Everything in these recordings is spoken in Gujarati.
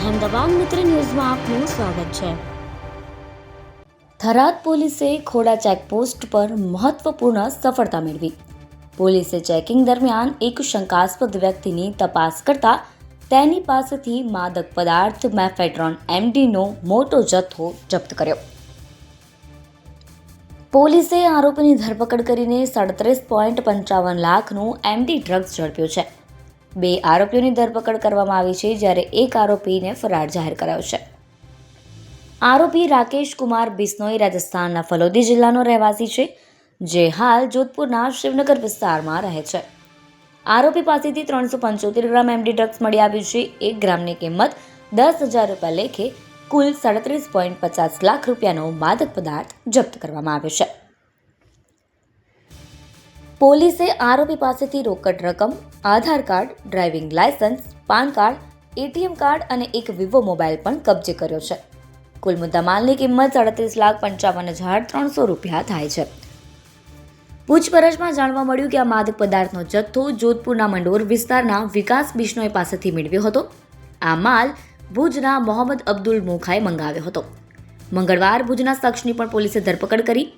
અહેમદાબાદ મિત્ર ન્યૂઝમાં આપનું સ્વાગત છે. થરાદ પોલીસે ખોડા ચેકપોસ્ટ પર મહત્વપૂર્ણ સફળતા મેળવી. પોલીસે ચેકિંગ દરમિયાન એક શંકાસ્પદ વ્યક્તિની તપાસ કરતા તેની પાસેથી માદક પદાર્થ મેફેડ્રોન એમડીનો મોટો જથ્થો જપ્ત કર્યો. પોલીસે આરોપીની ધરપકડ કરીને સાડત્રીસ પોઈન્ટ પંચાવન લાખનું એમડી ડ્રગ્સ ઝડપ્યું છે. બે આરોપીઓની ધરપકડ કરવામાં આવી છે, જ્યારે એક આરોપીને ફરાર જાહેર કરાયો છે. આરોપી રાકેશ કુમાર બિસ્નોઈ રાજસ્થાનના ફલોદી જિલ્લાનો રહેવાસી છે, જે હાલ જોધપુરના શિવનગર વિસ્તારમાં રહે છે. આરોપી પાસેથી ત્રણસો પંચોતેર ગ્રામ એમડી ડ્રગ્સ મળી આવ્યું છે, એક ગ્રામની કિંમત દસ હજાર રૂપિયા લેખે કુલ સાડત્રીસ પોઈન્ટ પચાસ લાખ રૂપિયાનો માદક પદાર્થ જપ્ત કરવામાં આવ્યો છે. પોલીસે આરોપી પાસેથી રોકડ રકમ, Aadhaar card, driving license PAN card, ATM card અને એક વિવો મોબાઈલ પણ કબજે કર્યો છે. કુલ મુદ્દામાલની કિંમત સાડત્રીસ લાખ પંચાવન હજાર ત્રણસો રૂપિયા થાય છે. પૂછપરછમાં જાણવા મળ્યું કે આ માદક પદાર્થનો જથ્થો જોધપુરના મંડોર વિસ્તારના વિકાસ બિશ્નોઈ પાસેથી મેળવ્યો હતો. આ માલ ભુજના મોહમ્મદ અબ્દુલ મુખાએ મંગાવ્યો હતો. મંગળવાર ભુજના શખ્સની પણ પોલીસે ધરપકડ કરી.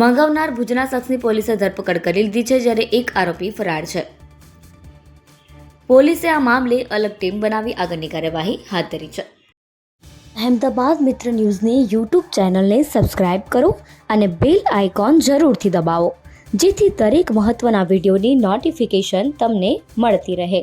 મંગાવનાર ભુજના શખ્સની પોલીસે ધરપકડ કરી લીધી છે, જ્યારે એક આરોપી ફરાર છે. પોલીસે આ મામલે અલગ ટીમ બનાવી આગળની કાર્યવાહી હાથ ધરી છે. અહેમદાબાદ મિત્ર ન્યૂઝની યુટ્યુબ ચેનલને સબસ્ક્રાઇબ કરો અને બેલ આઇકોન જરૂરથી દબાવો, જેથી દરેક મહત્ત્વના વિડીયોની નોટિફિકેશન તમને મળતી રહે.